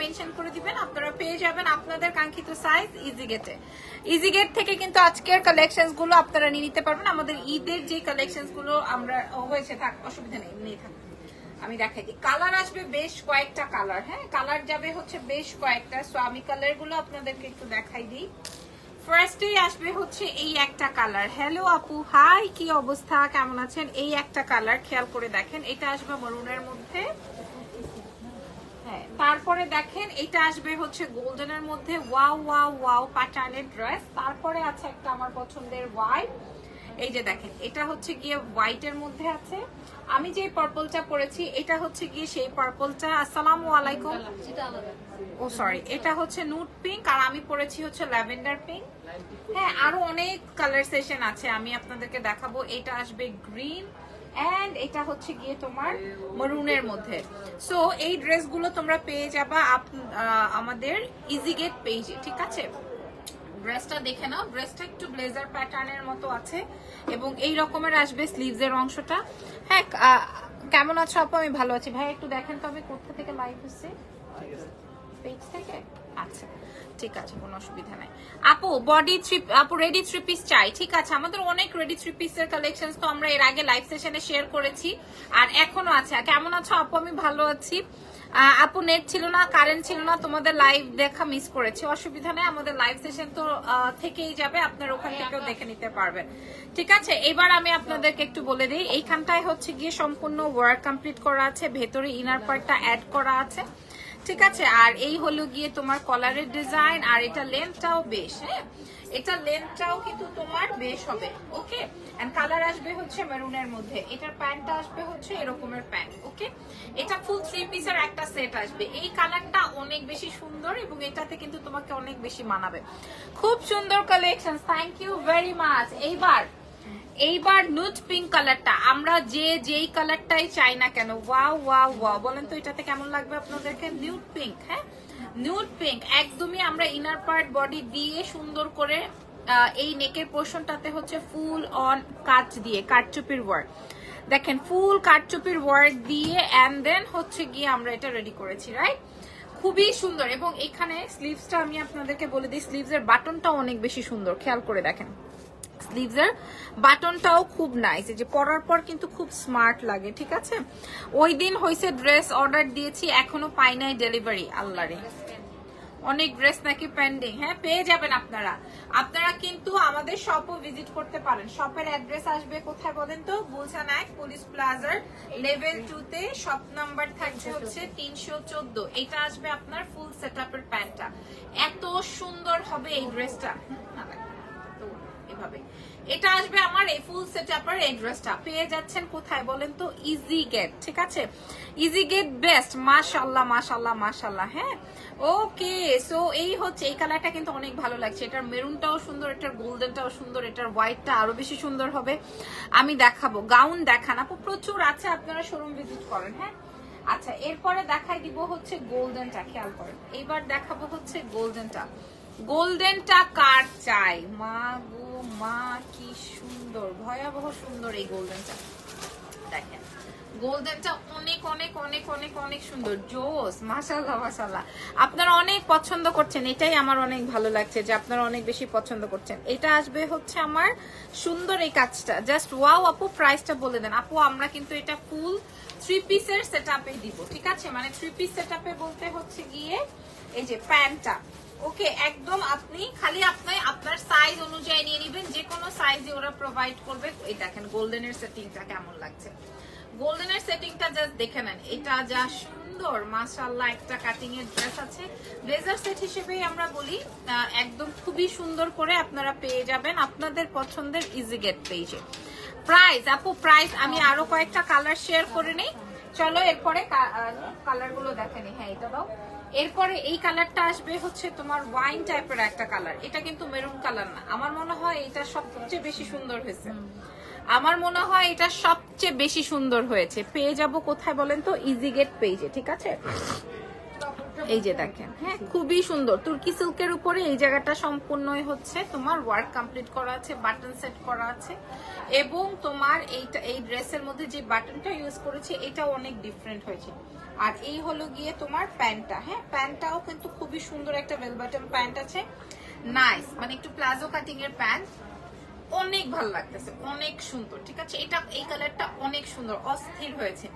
Mention করে দিবেন। আপনারা পেয়ে যাবেন আপনাদের কাঙ্ক্ষিত সাইজ ইজি গেটে ইজি গেট থেকে কিন্তু আজকের কালেকশনসগুলো আপনারা নিয়ে নিতে পারবেন। আমাদের ঈদের যে কালেকশনগুলো আমরা হয়েছে, থাক, অসুবিধা নেই এমনি থাক। আমি দেখাই দিই। কালার আসবে বেশ কয়েকটা কালার হ্যাঁ? কালার যাবে হচ্ছে বেশ কয়েকটা। সো আমি কালারগুলো আপনাদেরকে একটু দেখাই দিই। ফার্স্টেই আসবে হচ্ছে এই একটা কালার হ্যালো আপু। হাই কি অবস্থা? কেমন আছেন? এই একটা কালার খেয়াল করে দেখেন। এটা আসবে মরুনের মধ্যে। হ্যাঁ তারপরে দেখেন, এটা আসবে হচ্ছে গোল্ডেনের মধ্যে। ওয়াও ওয়াও ওয়াও প্যাটার্নের ড্রেস তারপরে আছে একটা আমার পছন্দের হোয়াইট এই যে দেখেন, এটা হচ্ছে গিয়ে হোয়াইটের মধ্যে আছে। আমি যে পার্পলটা পরেছি, এটা হচ্ছে গিয়ে সেই পার্পলটা আসসালামু আলাইকুম। ও সরি এটা হচ্ছে নুট পিঙ্ক আর আমি পরেছি হচ্ছে ল্যাভেন্ডার পিঙ্ক হ্যাঁ আরও অনেক কালার সেশন আছে, আমি আপনাদেরকে দেখাবো। এটা আসবে গ্রিন এন্ড এটা হচ্ছে গিয়ে তোমার মরুনের মধ্যে। সো এই ড্রেসগুলো তোমরা পেয়ে যাবা আমাদের ইজিগেট পেজে ঠিক আছে? ড্রেসটা দেখে নাও। ড্রেসটা একটু ব্লেজার প্যাটার্নের মতো আছে এবং এই রকমের আসবে স্লিভস এর অংশটা। হ্যাঁ কেমন আছো আপু? আমি ভালো আছি। ভাই, একটু দেখেন তো আমি কোথা থেকে লাইভ হচ্ছে। পেজ থেকে? আচ্ছা ঠিক আছে, কোনো অসুবিধা নাই। আপু বডি থ্রি আপু রেডি থ্রি পিস চাই, ঠিক আছে? আমাদের অনেক রেডি থ্রি পিসের কালেকশন তো আমরা এর আগে লাইভ সেশনে শেয়ার করেছি। আর এখনও আছে। কেমন আছো আপু? আমি ভালো আছি। আপু নেট ছিল না কারেন্ট ছিল না, তোমাদের লাইভ দেখা মিস করেছি। অসুবিধা নেই, আমাদের লাইভ সেশন তো থেকেই যাবে, আপনার ওখান থেকেও দেখে নিতে পারবেন। ঠিক আছে, এবার আমি আপনাদেরকে একটু বলে দিই, এইখানটায় হচ্ছে গিয়ে সম্পূর্ণ ওয়ার্ক কমপ্লিট করা আছে, ভেতরে ইনার পার্টটা অ্যাড করা আছে। ঠিক আছে, আর এই হলো গিয়ে তোমার কলারের ডিজাইন আর এটা লেন্থটাও বেশ হ্যাঁ? এটা লেন্থটাও কিন্তু তোমার বেশ হবে ওকে এন্ড কালার আসবে হচ্ছে মেরুনের মধ্যে। এটার প্যান্টটা আসবে হচ্ছে এরকমের প্যান্ট ওকে এটা ফুল থ্রি পিসের একটা সেট আসবে। এই কালারটা অনেক বেশি সুন্দর এবং এটাতে কিন্তু তোমাকে অনেক বেশি মানাবে। খুব সুন্দর collection thank you very much এইবার এইবার নুট পিঙ্ক কালারটা আমরা যে যেই কালারটাই চাই না কেন ওয়াও ওয়াও ওয়াও বলেন তো, এটাতে কেমন লাগবে আপনাদেরকে? নিউট পিঙ্ক হ্যাঁ? নিউট পিঙ্ক একদমই আমরা ইনার পার্ট বডি দিয়ে সুন্দর করে এই নেকের পোর্শনটাতে হচ্ছে ফুল অন কাচ দিয়ে, কাঠচুপির ওয়ার্ক দেখেন ফুল কাঠচুপির ওয়ার্ক দিয়ে অ্যান্ড দেন হচ্ছে গিয়ে আমরা এটা রেডি করেছি রাইট খুবই সুন্দর, এবং এখানে স্লিভসটা আমি আপনাদেরকে বলে দিই স্লিভসের বাটনটাও অনেক বেশি সুন্দর, খেয়াল করে দেখেন। স্লিভসের বাটনটাও খুব নাইস যে পরার পর কিন্তু খুব স্মার্ট লাগে, ঠিক আছে? ওই দিন হয়েছে ড্রেস অর্ডার দিয়েছি, এখনও পাই নাই ডেলিভারি আল্লাহরে। অনেক ড্রেস নাকি পেন্ডিং হ্যাঁ পেয়ে যাবেন আপনারা। আপনারা কিন্তু আমাদের শপও ভিজিট করতে পারেন। শপের অ্যাড্রেস আসবে কোথায় বলেন তো? গুলশান এক পুলিশ প্লাজার লেভেল টু তে শপ নাম্বার থাকছে হচ্ছে তিনশো চোদ্দ। এটা আসবে আপনার ফুল সেট আপের প্যান্টটা এত সুন্দর হবে এই ড্রেসটা এভাবে। এটা আসবে আমার এই ফুল সেট আপের এই ড্রেসটা পেয়ে যাচ্ছেন কোথায় বলেন তো? ইজি গেট ঠিক আছে? ইজি গেট বেস্ট মাশাল্লাহ মাশাল্লাহ মাশাল্লাহ হ্যাঁ? ওকে সো এই হচ্ছে, এই কালারটা কিন্তু অনেক ভালো লাগছে। এটার মেরুনটাও সুন্দর, এটার গোল্ডেনটাও সুন্দর, এটার হোয়াইটটা আরও বেশি সুন্দর হবে। আমি দেখাবো। গাউন দেখান আপু, প্রচুর আছে, আপনারা শোরুম ভিজিট করেন হ্যাঁ? আচ্ছা এরপরে দেখাই দিব হচ্ছে গোল্ডেনটা খেয়াল করেন। এবার দেখাবো হচ্ছে গোল্ডেনটা গোল্ডেনটা কার চাই? মা গো মা, কি সুন্দর, ভয়াবহ সুন্দর এই গোল্ডেনটা দেখেন অনেক অনেক অনেক অনেক অনেক সুন্দর, জোস আমার অনেক ভালো লাগছে যে আপনারা অনেক বেশি পছন্দ করছেন। এটা আসবে হচ্ছে আমার সুন্দর এই কাজটা। জাস্ট ওয়াও আপু প্রাইসটা বলে দেন। আপু, আমরা কিন্তু এটা ফুল থ্রি পিসের সেট আপে দিব, ঠিক আছে? মানে থ্রি পিস সেট আপে বলতে হচ্ছে গিয়ে, এই যে প্যান্টটা। ওকে, একদম আপনি, খালি আপনি আপনার সাইজ অনুযায়ী নিয়ে নেবেন, যে কোনো সাইজে ওরা প্রোভাইড করবে। এই দেখেন গোল্ডেনের সেটিংটা কেমন লাগছে। গোল্ডেনের সেটিংটা জাস্ট দেখে নেন, এটা যা সুন্দর, মাশাআল্লাহ, একটা কাটিং এর ড্রেস আছে। ব্লেজার সেট হিসেবেই আমরা বলি একদম খুবই সুন্দর করে আপনারা পেয়ে যাবেন আপনাদের পছন্দের ইজি গেট পেজে প্রাইস আপু প্রাইস আমি আরও কয়েকটা কালার শেয়ার করে নিই। চলো, এরপরে কালারগুলো দেখেনি হ্যাঁ এটা দাও। এরপরে এই কালারটা আসবে হচ্ছে তোমার ওয়াইন টাইপের একটা কালার। এটা কিন্তু মেরুন কালার না। আমার মনে হয় এটা সবচেয়ে বেশি সুন্দর হয়েছে। আমার মনে হয় এটা সবচেয়ে বেশি সুন্দর হয়েছে। পেয়ে যাব কোথায় বলেন তো? ইজি গেট পেজে ঠিক আছে? এই যে দেখেন হ্যাঁ খুবই সুন্দর। তুর্কি সিল্কের উপরে এই জায়গাটা সম্পূর্ণই হচ্ছে তোমার ওয়ার্ক কমপ্লিট করা আছে বাটন সেট করা আছে, এবং তোমার এইটা, এই ড্রেসের মধ্যে যে বাটনটা ইউজ করেছে এটা অনেক ডিফারেন্ট হয়েছে। আর এই হলো গিয়ে তোমার প্যান্টটা হ্যাঁ প্যান্টটাও কিন্তু খুবই সুন্দর একটা বেল বাটন প্যান্ট আছে। নাইস মানে একটু প্লাজো কাটিং এর প্যান্ট। অনেক ভালো লাগতেছে, অনেক সুন্দর, ঠিক আছে? এটা, এই কালারটা অনেক সুন্দর, অস্থির হয়েছে।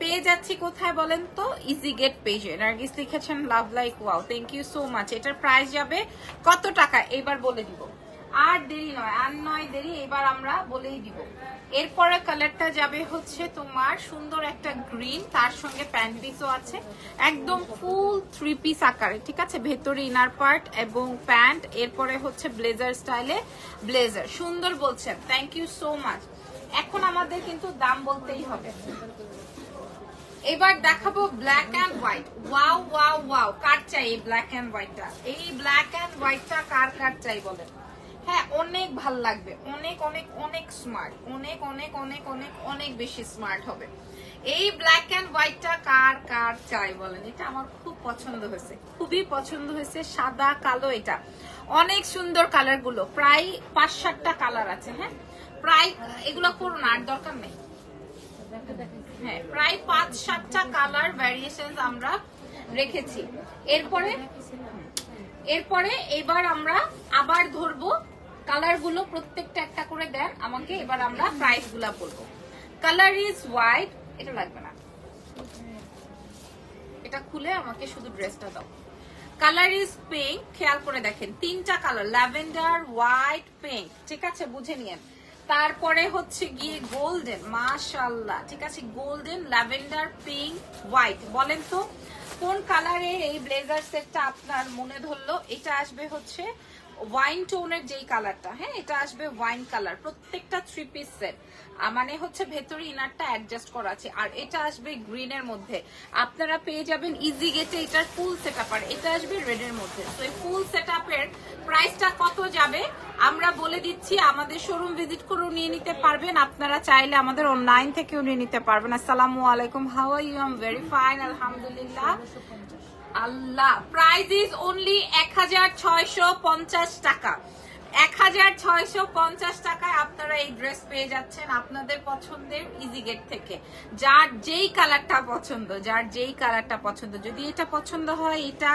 পেয়ে যাচ্ছি কোথায় বলেন তো? ইজি গেট পেজে নার্গিস লিখেছেন love like wow thank you so much এটার প্রাইস যাবে কত টাকা? এবার বলে দিব। আর দেরি নয়, আর নয় দেরি, এবার আমরা বলেই দিব। এরপরে কালারটা যাবে হচ্ছে তোমার সুন্দর একটা গ্রিন তার সঙ্গে প্যান্ট পিসও আছে। একদম ফুল থ্রি পিস আকারে, ঠিক আছে? ভেতরে ইনার পার্ট এবং প্যান্ট, এরপরে হচ্ছে ব্লেজার স্টাইলে ব্লেজার সুন্দর বলছেন থ্যাংক ইউ সো মাচ এখন আমাদের কিন্তু দাম বলতেই হবে। এবার দেখাবো black and white wow wow wow কার চাই এই ব্ল্যাক অ্যান্ড হোয়াইটটা এই ব্ল্যাক অ্যান্ড হোয়াইটটা কার কার চাই বলেন? হ্যাঁ অনেক ভালো লাগবে। অনেক অনেক অনেক স্মার্ট অনেক অনেক অনেক অনেক অনেক বেশি স্মার্ট হবে। এই ব্ল্যাক অ্যান্ড হোয়াইটটা কার কার চাই বলেন? এটা আমার খুব পছন্দ হয়েছে। খুবই পছন্দ হয়েছে সাদা, কালো এটা। অনেক সুন্দর কালারগুলো। প্রায় পাঁচ, সাতটা কালার আছে হ্যাঁ? প্রায়, এগুলো করুন আর দরকার নেই। হ্যাঁ প্রায় পাঁচ সাতটা কালার ভ্যারিয়েশন আমরা রেখেছি। এরপরে এরপরে এবার আমরা আবার ধরবো কালারগুলো, প্রত্যেকটা একটা করে দেন, আমাকে এবার আমরা প্রাইসগুলা বলব। কালার ইজ হোয়াইট এটা লাগবে না। এটা খুলে আমাকে শুধু ড্রেসটা দাও। কালার ইজ পিঙ্ক খেয়াল করে দেখেন, তিনটা কালার ল্যাভেন্ডার হোয়াইট পিঙ্ক ঠিক আছে? বুঝে নিয়েন। তারপরে হচ্ছে গিয়ে গোল্ডেন মাশাল্লাহ ঠিক আছে? গোল্ডেন ল্যাভেন্ডার পিঙ্ক হোয়াইট বলেন তো? কোন কালারে এই ব্লেজার সেটটা আপনার মনে ধরলো? এটা আসবে হচ্ছে ওয়াইন টোনের যেই কালারটা হ্যাঁ এটা আসবে ওয়াইন কালার প্রত্যেকটা থ্রি পিস সেট মানে হচ্ছে ভেতরে ইনারটা অ্যাডজাস্ট করা আছে, আর এটা আসবে গ্রিন এর মধ্যে। আপনারা পেয়ে যাবেন ইজি গেটে এটার ফুল সেট আপ আর এটা আসবে রেড এর মধ্যে। তো এই ফুল সেট আপের প্রাইসটা কত যাবে? আমরা বলে দিচ্ছি, আমাদের শোরুম ভিজিট করেও নিয়ে নিতে পারবেন। আপনারা চাইলে আমাদের অনলাইন থেকেও নিয়ে নিতে পারবেন। আসসালামু আলাইকুম ইউ এম ভেরি ফাইন আলহামদুলিল্লাহ। আল্লাহ। প্রাইস ইজ অনলি এক হাজার ছয়শো পঞ্চাশ টাকা। এক হাজার ছয়শো পঞ্চাশ টাকায় আপনারা এই ড্রেস পেয়ে যাচ্ছেন আপনাদের পছন্দের ইজি গেট থেকে। যার যেই কালারটা পছন্দ, যার যেই কালারটা পছন্দ। যদি এটা পছন্দ হয়, এটা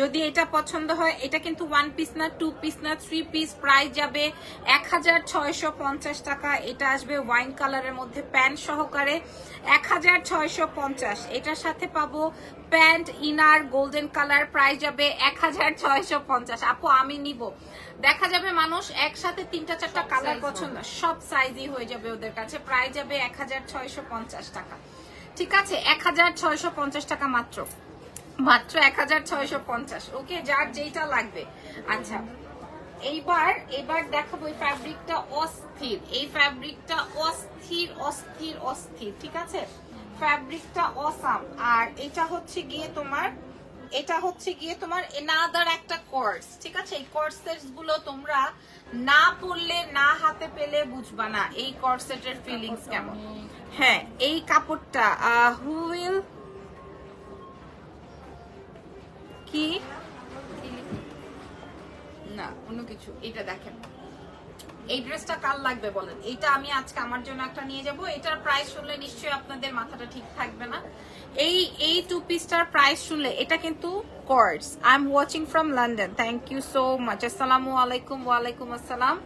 যদি এটা পছন্দ হয়, এটা কিন্তু ওয়ান পিস না টু পিস না থ্রি পিস প্রাইস যাবে এক হাজার ছয়শো পঞ্চাশ টাকা। এটা আসবে ওয়াইন কালারের মধ্যে প্যান্ট সহকারে এক হাজার ছয়শো পঞ্চাশ। এটার সাথে পাবো pant inner golden colour price যাবে এক হাজার ছয়শো পঞ্চাশ। আপু, আমি নিব। দেখা যাবে মানুষ একসাথে তিনটা, চারটা কালার পছন্দ, সব সাইজই হয়ে যাবে ওদের কাছে। প্রায় যাবে এক হাজার ছয়শো পঞ্চাশ টাকা। ঠিক আছে? এক হাজার ছয়শো পঞ্চাশ টাকা মাত্র। মাত্র এক হাজার ছয়শো পঞ্চাশ। ওকে, যার যেইটা লাগবে। আচ্ছা এইবার, এবার দেখাবো এই ফ্যাব্রিকটা অস্থির। এই ফ্যাব্রিকটা অস্থির অস্থির অস্থির। ঠিক আছে? ফ্যাব্রিকটা অসাম আর এটা হচ্ছে গিয়ে তোমার এটা হচ্ছে গিয়ে তোমার এনাদার একটা কোর্স ঠিক আছে? এই কোর্সেসগুলো তোমরা না পড়লে না হাতে পেলে বুঝবা না এই কোর্সেটের ফিলিংস কেমন। হ্যাঁ এই কাপড়টা হু উইল কি? না অন্য কিছু এটা দেখেন। এই ড্রেসটা কাল লাগবে বলেন? এটা আমি আজকে আমার জন্য একটা নিয়ে যাব। এটার প্রাইস শুনলে নিশ্চয়ই আপনাদের মাথাটা ঠিক থাকবে না। এই এই টু পিসটার প্রাইস শুনলে এটা কিন্তু cords I am watching from London thank you so much আসসালামু আলাইকুম, ওয়ালাইকুম আসসালাম।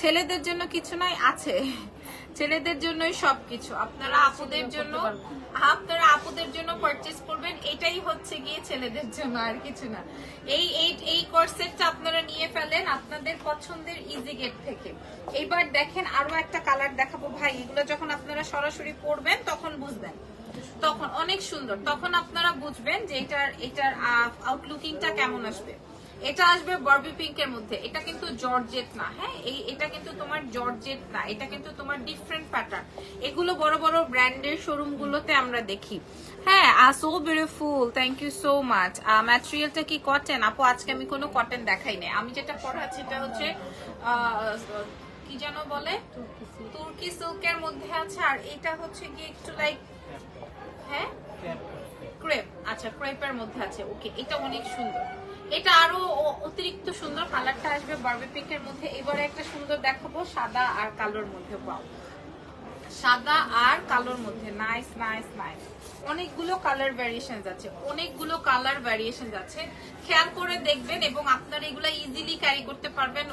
ছেলেদের জন্য কিছু নাই, আছে। ছেলেদের জন্যই সবকিছু। আপনারা আপুদের জন্য আপনারা আপুদের জন্য পারচেস করবেন। এটাই হচ্ছে গিয়ে ছেলেদের জন্য আর কিছু না। এই এই এই কোর্সেটটা আপনারা নিয়ে ফেলেন আপনাদের পছন্দের ইজি গেট থেকে। এবার দেখেন আরও একটা কালার দেখাবো। ভাই এগুলো যখন আপনারা সরাসরি পড়বেন তখন বুঝবেন। তখন অনেক সুন্দর। তখন আপনারা বুঝবেন যে এটার এটার আউটলুকিংটা কেমন আসবে। এটা আসবে বার্বি পিঙ্কের মধ্যে। এটা কিন্তু জর্জেট না হ্যাঁ? এই এটা কিন্তু তোমার জর্জেট না। এটা কিন্তু তোমার ডিফারেন্ট প্যাটার্ন এগুলো বড় বড় ব্র্যান্ডের শোরুম গুলোতে আমরা দেখি। হ্যাঁ আর so beautiful thank you so much ম্যাটেরিয়ালটা কি কটন আপু আজকে আমি কোনো কটন দেখাই নাই। আমি যেটা পড়াচ্ছি এটা হচ্ছে কি যেন বলে? তুর্কি সিল্কের মধ্যে আছে। আর এটা হচ্ছে কি একটু লাইক হ্যাঁ? ক্রেপ আচ্ছা ক্রেপের মধ্যে আছে। ওকে এটা অনেক সুন্দর। এটা আরও অতিরিক্ত সুন্দর কালারটা আসবে বারবি পিঙ্কের মধ্যে। এবারে একটা সুন্দর দেখাবো, সাদা আর কালোর মধ্যে। পাও সাদা আর কালোর মধ্যে। নাইস নাইস নাইস অনেকগুলো কালার ভ্যারিয়েশন আছে। অনেকগুলো কালার ভ্যারিয়েশন আছে। খেয়াল করে দেখবেন এবং আপনারা এগুলো ইজিলি ক্যারি করতে পারবেন।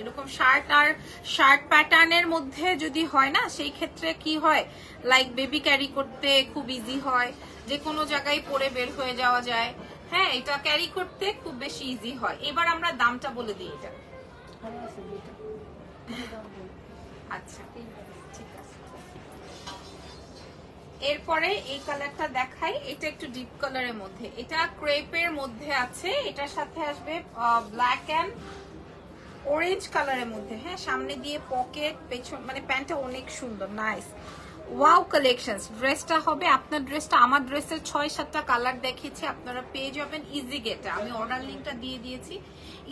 এরকম শার্ট আর শার্ট প্যাটার্নের মধ্যে যদি হয় না, সেই ক্ষেত্রে কি হয়? লাইক বেবি ক্যারি করতে খুব ইজি হয়। যে কোনো জায়গায় পরে বের হয়ে যাওয়া যায়। হ্যাঁ এটা ক্যারি করতে খুব বেশি ইজি হয়। এবার আমরা দামটা বলে দিই এটা। আচ্ছা এরপরে এই কালারটা দেখাই। এটা একটু ডিপ কালারের মধ্যে। এটা ক্রেপের মধ্যে আছে। এটার সাথে আসবে ব্ল্যাক অ্যান্ড অরেঞ্জ কালারের মধ্যে। হ্যাঁ সামনে দিয়ে পকেট পেছন মানে প্যান্টটা অনেক সুন্দর নাইস ওয়াও কালেকশনস ড্রেসটা হবে আপনার ড্রেসটা আমার ড্রেসের ছয় সাতটা কালার দেখিয়েছি আপনারা পেয়ে যাবেন ইজি গেটে আমি অর্ডার লিঙ্কটা দিয়ে দিয়েছি।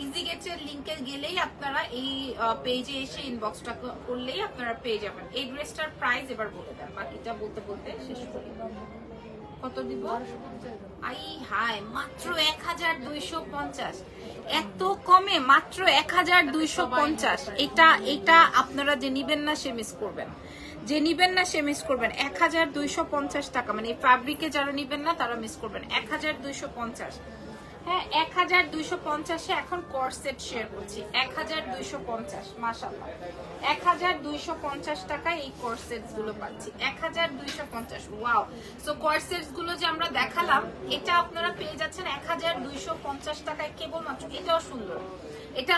ইজি গেটের লিঙ্কে গেলেই আপনারা এই পেজে এসে ইনবক্সটা করলেই আপনারা পেয়ে যাবেন। এই ড্রেসটার প্রাইস এবার বলে দেন, বাকিটা বলতে বলতে শেষ করি। কত দিব? আই হাই মাত্র এক হাজার দুইশো পঞ্চাশ। এত কমে মাত্র এক হাজার দুইশো পঞ্চাশ। এটা এটা আপনারা যে নিবেন না, সে মিস করবেন। যে নিবেন না, সে মিস করবেন। এক হাজার দুইশো পঞ্চাশ টাকা। মানে ফ্যাব্রিকে যারা নিবেন না, তারা মিস করবেন। এক হাজার দুইশো পঞ্চাশ। হ্যাঁ এক হাজার পঞ্চাশে এখন শেয়ার করছি। এক হাজার দুইশো পঞ্চাশ এক হাজার দুইশো পঞ্চাশ টাকায় এই পাচ্ছি। এক হাজার দুইশো পঞ্চাশ ওয়াও সো যে আমরা দেখালাম, এটা আপনারা পেয়ে যাচ্ছেন এক হাজার দুইশো পঞ্চাশ টাকায় কেবলমাত্র। এটাও সুন্দর। এটা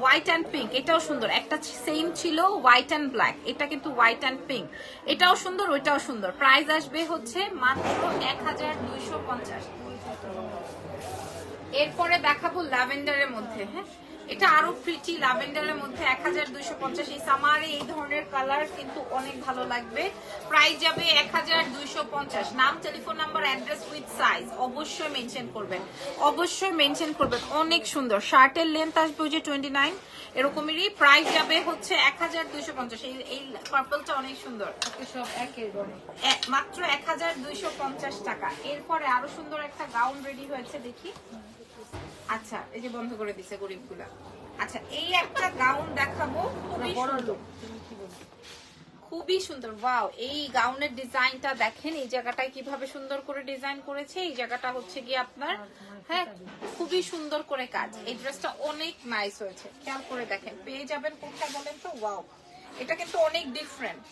হোয়াইট অ্যান্ড পিঙ্ক এটাও সুন্দর। একটা সেম ছিল হোয়াইট অ্যান্ড ব্ল্যাক এটা কিন্তু হোয়াইট অ্যান্ড পিঙ্ক এটাও সুন্দর, ওইটাও সুন্দর। প্রাইস আসবে হচ্ছে মাত্র এক হাজার দুইশো পঞ্চাশ। এরপরে দেখাবো ল্যাভেন্ডারের মধ্যে হ্যাঁ? এটা আরও প্রিটি ল্যাভেন্ডারের মধ্যে এক হাজার দুইশো পঞ্চাশ। এই সামারে এই ধরনের কালার কিন্তু অনেক ভালো লাগবে। প্রাইস যাবে এক হাজার দুইশো পঞ্চাশ। নাম telephone number address with size অবশ্যই মেনশন করবেন। অবশ্যই মেনশন করবেন। অনেক সুন্দর। শার্টের লেন্থ আসবে ওই যে টোয়েন্টি নাইন এরকমেরই প্রাইস যাবে হচ্ছে এক হাজার দুইশো পঞ্চাশ। এই এই পার্পলটা অনেক সুন্দর। সব একের মাত্র এক হাজার দুইশো পঞ্চাশ টাকা। এরপরে আরও সুন্দর একটা গাউন রেডি হয়েছে দেখি। আচ্ছা এই যে বন্ধ করে দিছে গরিবগুলা। আচ্ছা এই একটা গাউন দেখাবো খুবই সুন্দর। খুবই সুন্দর ওয়াও। এই গাউনের ডিজাইনটা দেখেন এই জায়গাটায় কীভাবে সুন্দর করে ডিজাইন করেছে এই জায়গাটা হচ্ছে কি আপনার হ্যাঁ খুবই সুন্দর করে কাজ। এই ড্রেসটা অনেক নাইস হয়েছে। খেয়াল করে দেখেন পেয়ে যাবেন কোথায় বলেন তো? ওয়াও। এটা কিন্তু অনেক ডিফারেন্ট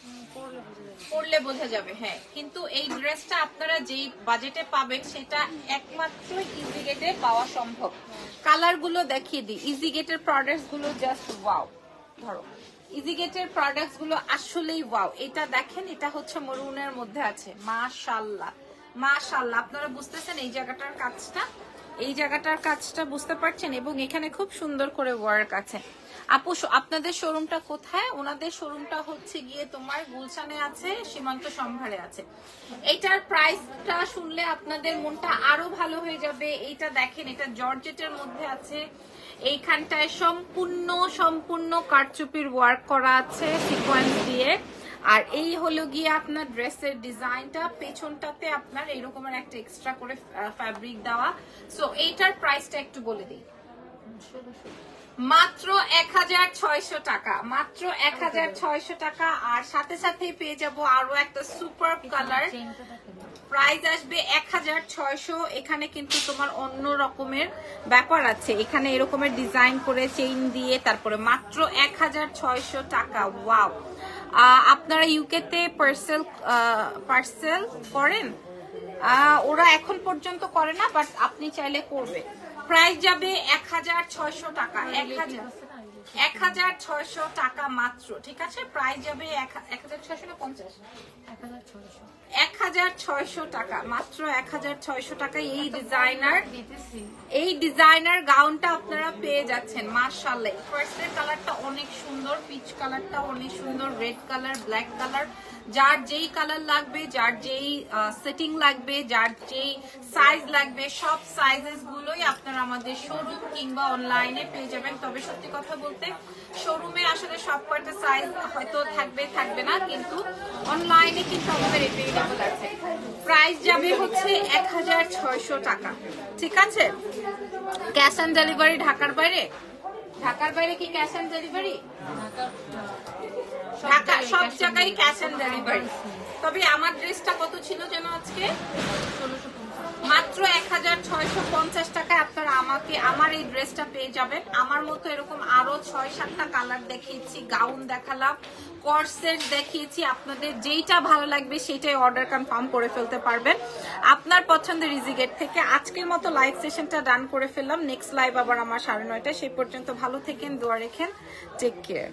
পড়লে বুঝে যাবে হ্যাঁ। কিন্তু এই ড্রেসটা আপনারা যেই বাজেটে পাবেন, সেটা একমাত্র ইজি গেটে পাওয়া সম্ভব। কালারগুলো দেখিয়ে দিই। ইজি গেটের প্রোডাক্টসগুলো জাস্ট ওয়াও ধরো ইজি গেটের প্রোডাক্টসগুলো আসলেই ওয়াও এটা দেখেন, এটা হচ্ছে মরুনের মধ্যে আছে। মাশাল্লাহ মাশাল্লাহ আপনারা বুঝতেছেন এই জায়গাটার কাজটা? এই জায়গাটার কাজটা বুঝতে পারছেন? এবং এখানে খুব সুন্দর করে ওয়ার্ক আছে। আপু আপনাদের শোরুমটা কোথায়? ওনাদের শোরুমটা হচ্ছে গিয়ে তোমার গুলশানে আছে, সীমান্ত সম্ভারে আছে। এইটার প্রাইসটা শুনলে আপনাদের মনটা আরও ভালো হয়ে যাবে। এইটা দেখেন, এটা জর্জেটের মধ্যে আছে। এইখানটায় সম্পূর্ণ সম্পূর্ণ কারচুপির ওয়ার্ক করা আছে সিকোয়েন্স দিয়ে। আর এই হলো গিয়ে আপনার ড্রেসের ডিজাইনটা পেছনটাতে আপনার এরকমের একটা এক্সট্রা করে ফ্যাব্রিক দেওয়া। সো এইটার প্রাইসটা একটু বলে দিই। মাত্র এক হাজার ছয়শো টাকা মাত্র এক হাজার ছয়শো টাকা। আর সাথে সাথেই পেয়ে যাব আরও একটা সুপার কালার প্রাইস আসবে এক হাজার ছয়শো এখানে কিন্তু তোমার অন্য রকমের ব্যাপার আছে। এখানে এরকমের ডিজাইন করে চেইন দিয়ে তারপরে মাত্র এক হাজার ছয়শো টাকা। ওয়াও আপনারা ইউকেতে পার্সেল পার্সেল করেন? ওরা এখন পর্যন্ত করে না বাট আপনি চাইলে করবে। প্রাইস যাবে এক হাজার ছয়শো টাকা। এক হাজার এক হাজার ছয়শো টাকা মাত্র, ঠিক আছে? প্রাইস যাবে এক হাজার ছয়শো না পঞ্চাশ? এক হাজার ছয়শো। এক হাজার ছয়শো টাকা, মাত্র এক হাজার ছয়শো টাকায় এই ডিজাইনার এই ডিজাইনার গাউনটা আপনারা পেয়ে যাচ্ছেন মার্শাল্লাহ ফার্স্টের কালারটা অনেক সুন্দর পিচ কালারটা অনেক সুন্দর রেড কালার ব্ল্যাক কালার যার যেই কালার লাগবে, যার যেই সেটিং লাগবে, যার যেই সাইজ লাগবে, সব সাইজেস গুলোই আপনারা আমাদের শোরুম কিংবা অনলাইনে পেয়ে যাবেন। তবে সত্যি কথা বলতে শোরুমে আসলে সব কয়টা সাইজ হয়তো থাকবে থাকবে না, কিন্তু অনলাইনে কিন্তু আমাদের আছে প্রাইস যাবে হচ্ছে এক হাজার ছয়শো টাকা। ঠিক আছে? ক্যাশ অন ডেলিভারি ঢাকার বাইরে? ঢাকার বাইরে কি ক্যাশ অন ডেলিভারি ঢাকা সব জায়গায় ক্যাশ অন ডেলিভারি তবে আমার ড্রেসটা কত ছিল যেন আজকে? মাত্র এক হাজার ছয়শো পঞ্চাশ টাকায় আপনারা আমাকে, আমার এই ড্রেসটা পেয়ে যাবেন। আমার মতো এরকম আরও ছয় সাতটা কালার দেখিয়েছি, গাউন দেখালাম কর্সেট দেখিয়েছি। আপনাদের যেইটা ভালো লাগবে সেটাই অর্ডার কনফার্ম করে ফেলতে পারবেন। আপনার পছন্দের ইজিগেট থেকে আজকের মতো লাইভ সেশনটা ডান করে ফেললাম। নেক্সট লাইভ আবার আমার সাড়ে নয়টায়। সেই পর্যন্ত ভালো থেকেন, দোয়া রেখেন। Take care.